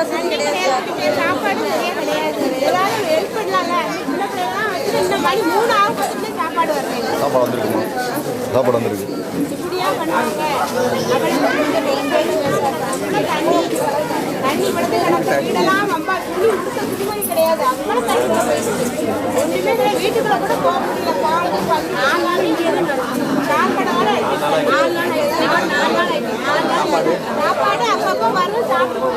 வசதி கிடையாது சாப்பாடு கிடையாது ஏதாவது ஹெல்ப் பண்ணலாம்ல சின்ன பிள்ளைலாம் வச்சு இந்த மணி மூணு ஆகும் சாப்பாடு வரல சாப்பாடு சாப்பாடு இப்படியா பண்ணுவாங்க தண்ணி தண்ணி வீடெல்லாம் துணி உடுத்த கிடையாது அவ்வளோ தண்ணி ஒன்றுமே கிடையாது வீட்டுக்குள்ள கூட போக முடியல நாலு நாள் இங்கே சாப்பாடு நாலு நாள் நாலு நாள் சாப்பாடு அப்பப்போ வரும் சாப்பிடுவோம்.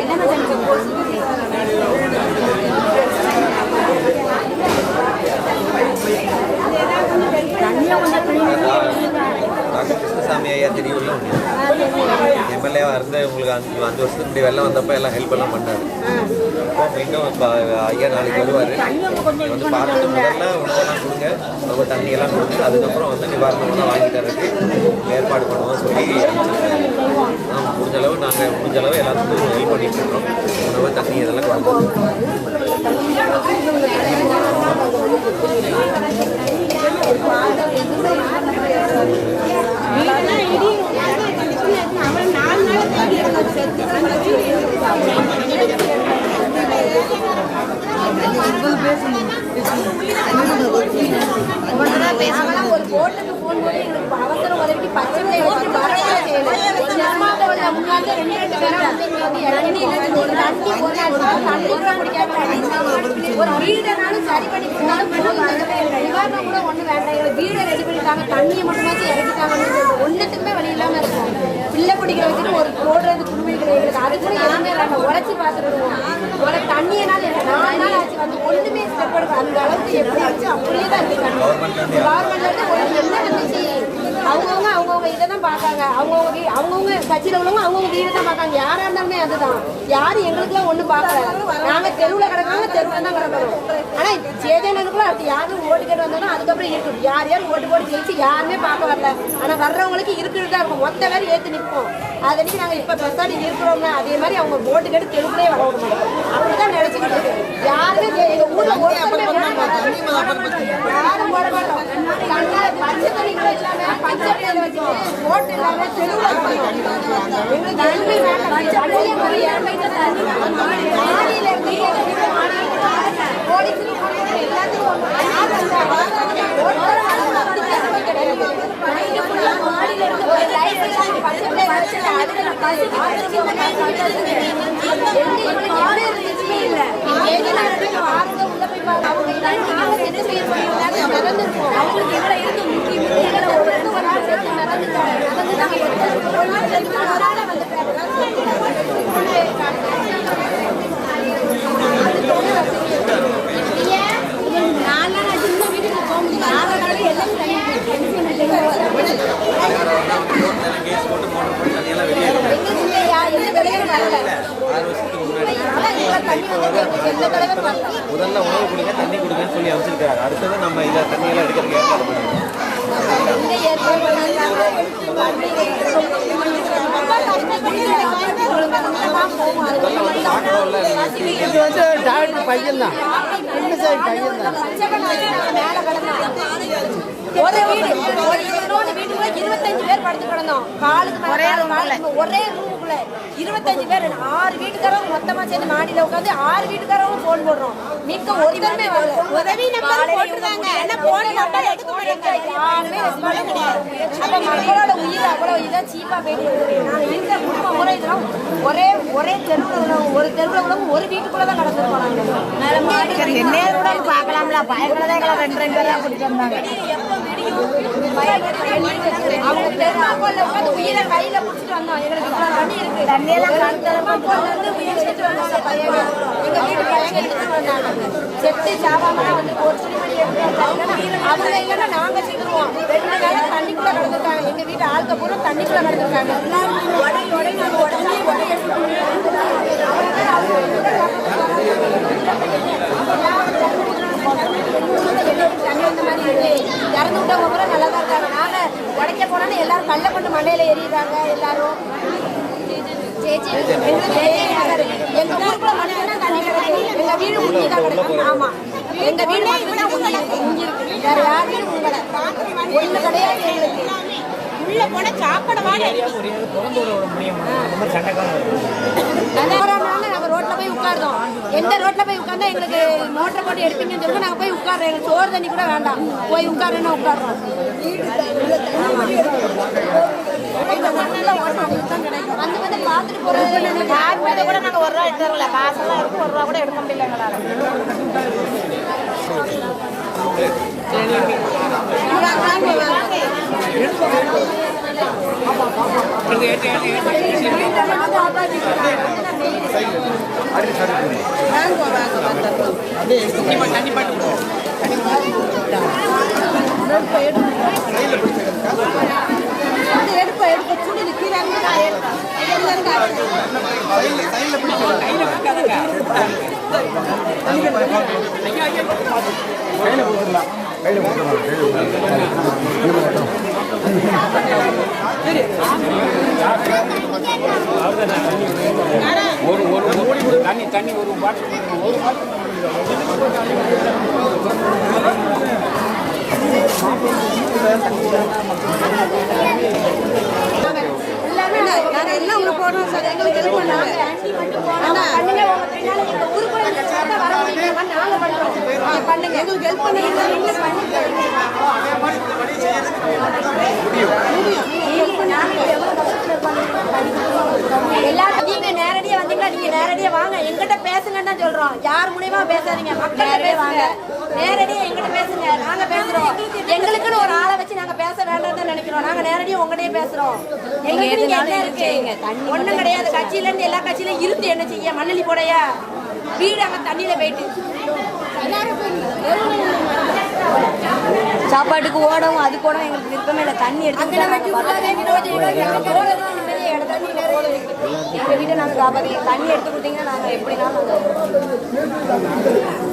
வர முடியாது ஆதரவு ஒரு அளவு ஒரு எதுவுமே போய் ஆதரவு தண்ணி வந்து கரண்ட் கிடையாது ஒரு லைன் டாக்டர் கிருஷ்ணசாமி ஐயா தெரியும்ல எம்எல்ஏவாக இருந்து உங்களுக்கு அஞ்சு அஞ்சு வருஷத்துக்கு முன்னாடி வெள்ளம் வந்தப்போ எல்லாம் ஹெல்ப் எல்லாம் பண்ணாரு. மீண்டும் ஐயா நாளைக்கு வருவார். வந்து பார்த்துட்டு முதல்ல உணவெல்லாம் கொடுங்க. ரொம்ப தண்ணி எல்லாம் கொடுங்க. அதுக்கப்புறம் வந்து நிவாரணமெல்லாம் வாங்கி தரதுக்கு ஏற்பாடு பண்ணுவோம் சொல்லி அனுப்பிச்சிருக்காரு. முடிஞ்ச அளவு நாங்கள் முடிஞ்ச அளவு எல்லாத்துக்கும் ஹெல்ப் பண்ணிட்டு இருக்கோம். உணவு தண்ணி இதெல்லாம் கொடுக்குறோம் வீடெல்லாம் இடி அவன் நாலு நாள் தேடி எனக்கு செத்து நாங்களாம் போகும்போது எங்களுக்கு அவசரம் உதவிக்கு பச்சை முன்னாடி ரெண்டு ரெண்டு பேரும் ஒரு வீடனாலும் சரி பண்ணி கொடுத்தாலும் நிவாரணம் கூட வேண்டாம். வீடை ரெடி பண்ணிட்டாங்க. தண்ணியை மட்டுமாச்சும் இறக்கிட்டாங்க. சொல்லிட்டு வழி இல்லாமல் இருக்கும் பிள்ளை பிடிக்கிற வச்சுட்டு ஒரு போடுறது குடும்பங்கள் எங்களுக்கு அது கூட எதுவுமே இல்லாம உழைச்சி பார்த்துருவோம் உங்களை தண்ணியனால நாலு நாள் ஆச்சு. வந்து ஒண்ணுமே ஸ்டெப் எடுக்க அந்த அளவுக்கு எப்படி ஆச்சு? அப்படியே தான் கவர்மெண்ட்ல இருந்து ஒரு என்ன வந்துச்சு அவங்கவுங்க அவங்கவுங்க இதை தான் பார்க்காங்க அவங்கவுங்க அவங்கவுங்க கட்சியில் உள்ளவங்க அவங்கவுங்க வீடு தான் பார்க்காங்க. யாரா இருந்தாலுமே அதுதான். யாரும் எங்களுக்குலாம் ஒன்றும் பார்க்கல. நாங்கள் தெருவில் கிடக்காங்க தெருவில் தான் கிடக்கணும் ஆனால் சேதனனுக்குலாம் அப்படி யாரும் ஓட்டு கேட்டு வந்தோம்னா அதுக்கப்புறம் இருக்கும் யார் யார் ஓட்டு போட்டு ஜெயிச்சு யாருமே பார்க்க வரல. ஆனால் வர்றவங்களுக்கு இருக்கிறது தான் இருக்கும். மொத்த பேர் ஏற்று நிற்போம் அதனைக்கு நாங்கள் இப்போ பஸ்டாடி இருக்கிறோம்னா அதே மாதிரி அவங்க ஓட்டு கேட்டு தெருவுலேயே வர விட மாட்டோம் அப்படிதான் நினச்சிக்கிட்டு இருக்கு யாருமே ஜெ- எங்க ஊர்ல ஒருத்தருமே போட மாட்டாங்க. யாரும் போட மாட்டோம் கண்ணால பச்சை தண்ணி கூட இல்லாம பச்சை தண்ணி வச்சுட்டு ஓட்டு இல்லாம தெருவுல இருக்கணும். எங்களுக்கு எதுவுமே வேண்டாம். தண்ணியே ஒரு ஏழ்மைக்கு தண்ணி. மாடியில இருந்து எங்க வீட்டு மாடியில இருந்து போலீஸ்ல போனவங்க எல்லாத்துக்கும் ஒண்ணு. யார் வந்தா? ஒருத்தர் வரல, அப்படி தேவை கிடையாது. நைட்டு full ஆ மாடியில இருந்து ஒரு light எல்லாம் பச்சை தண்ணி வச்சுட்டு அதுல நான் பசு ஆரோக்கியமா காப்பாத்துறது. எங்க இவனுக்கு எந்த இருந்துச்சுமே இல்ல. எங்கேயும் நான் போய் பாருங்க, உள்ள போய் பாருங்க. அவங்க இல்லாம நாங்க என்ன செய்ய முடியும்? நாங்க மிதந்திருப்போம். அவங்களுக்கு எங்களை இருந்து முக்கி முக்கி எங்களை ஒரு ரெண்டு மணி நேரம் சேர்த்து மிதந்துட்டாங்க. மிதந்து நாங்க எடுத்து ஒரு நாள் ரெண்டு மணி நேரம் வந்துட்டாங்க. நாலு நாள் ஆச்சு, இன்னும் வீட்டுக்கு போக முடியல. ஆறு நாள் எல்லாம் தண்ணி கேஸ் போட்டு மோட்டர் போட்டு தண்ணியெல்லாம் வெளியே எங்களுக்கு இங்க யா- எந்த தலைவரும் வரல. ஆறு வருஷத்துக்கு முன்னாடி அதான் வரல. முதல்ல உணவு கொடுங்க தண்ணி கொடுங்கன்னு சொல்லி அமைச்சிருக்காரு அடுத்தது நம்ம இதை தண்ணியெல்லாம் எடுக்கிறதுக்கு ஏற்பாடு பண்ணுவோம் ஒரு பையன் தான் பையன் தான். ஒரு வீடு ஒரு வீட்டுக்குள்ள இருபத்தஞ்சு பேர் படுத்து கிடந்தோம் காலுக்கு காலுக்கு ஒரே ரூமுக்குள்ள இருபத்தஞ்சு பேர் ஆறு வீட்டுக்காரங்க மொத்தமா சேர்ந்து மாடியில உட்காந்து ஆறு வீட்டுக்காரங்க போன் போடுறோம். மிக்க ஒருத்தருமே. உதவி நம்பர் போட்டிருந்தாங்க. ஆனா போன் நம்பர் எடுக்க யாருமே கிடையாது. அப்ப மக்களோட உயிர் அவ்வளவு இதா சீப்பா போயிட்டு. நாங்க இருந்த குடும்ப முறை இதெல்லாம் ஒரே ஒரே தெருவுல உள்ளவங்க ஒரு தெருவுல உள்ளவங்க ஒரு வீட்டுக்குள்ள தான் நடந்து போனாங்க நேரோட பார்க்கலாம்ல. பயங்கரதை ரெண்டு ரெண்டு பேரும் கூட்டிட்டு உயிரை கையில வந்தோம் எங்களுக்கு தண்ணி இருக்கு தண்ணியெல்லாம் வந்தாங்க. பையன் எங்க வீட்டு பையன் எடுத்துட்டு வந்தாங்க செத்து வந்து ஒரு அவங்க இல்லைன்னா நாங்க சிக்கிடுவோம் ரெண்டு தண்ணிக்குள்ள எங்க வீட்டு ஆளுக்க பூரா தண்ணிக்குள்ள கிடந்துருக்காங்க உடனே உடனே எங்களுக்கு ஜெயலலிதா நகர். எங்க ஊருக்குள்ள மட்டும்தான் தண்ணி எங்க வீடு கிடக்கு. ஆமா. எங்க வீடு மட்டும்தான் இருக்கு. வேற யார் ஒண்ணு கிடையாது எங்களுக்கு. உள்ள போன சாப்பாடு நாங்க ரோட்ல போய் உட்கார்ந்தோம் எந்த ரோட்ல போய் உட்கார்ந்தா எங்களுக்கு மோட்டர் போட்டு எடுப்பீங்கன்னு சொல்லி நாங்க போய் உட்கார்றோம் எங்களுக்கு சோறு தண்ணி கூட வேண்டாம் போய் உட்காருன்னு உட்கார்றோம் வந்து வந்து பார்த்துட்டு போறது யார் மேல கூட நாங்க ஒரு ரூபா எடுத்து தரல காசெல்லாம் இருக்கு ஒரு ரூபா கூட எடுக்க முடியல எங்களால. எடுப்ப தண்ணி தண்ணி ஒரு பாட்டில் ஒரு எல்லாமே நாங்க எல்லாம் ஊருக்கு போறோம் சார் எங்களுக்கு ஹெல்ப் பண்ணாங்க பண்ணுங்க. எங்களுக்கு ஹெல்ப் பண்ணுங்க எல்லாரும் நீங்க நேரடியா வந்தீங்களா நீங்க நேரடியா வாங்க. எங்கிட்ட பேசுங்கன்னு தான் சொல்றோம். யார் மூலியமா பேசாதீங்க. மக்கள் பேசுங்க. நேரடியா எங்கிட்ட பேசுங்க நாங்க பேசுறோம் எங்களுக்குன்னு ஒரு ஆளை வச்சு நாங்க பேச வேண்டாம்னு நினைக்கிறோம். நாங்க நேரடியா உங்ககிட்டயே பேசுறோம். எங்களுக்கு இங்க என்ன இருக்கு? ஒண்ணும் கிடையாது. கட்சியில இருந்து எல்லா கட்சியிலும் இருந்து என்ன செய்ய? மண்ணலி போடையா? வீடு அங்க தண்ணியில போயிட்டு. சாப்பாட்டுக்கு ஓடவும் அது கூட எங்களுக்கு விருப்பமே இல்லை. தண்ணி இருக்கு எங்கள் வீட்டை நாங்கள் காப்பாற்றி தண்ணி எடுத்து கொடுத்தீங்கன்னா நாங்கள் எப்படினாலும் நாங்கள்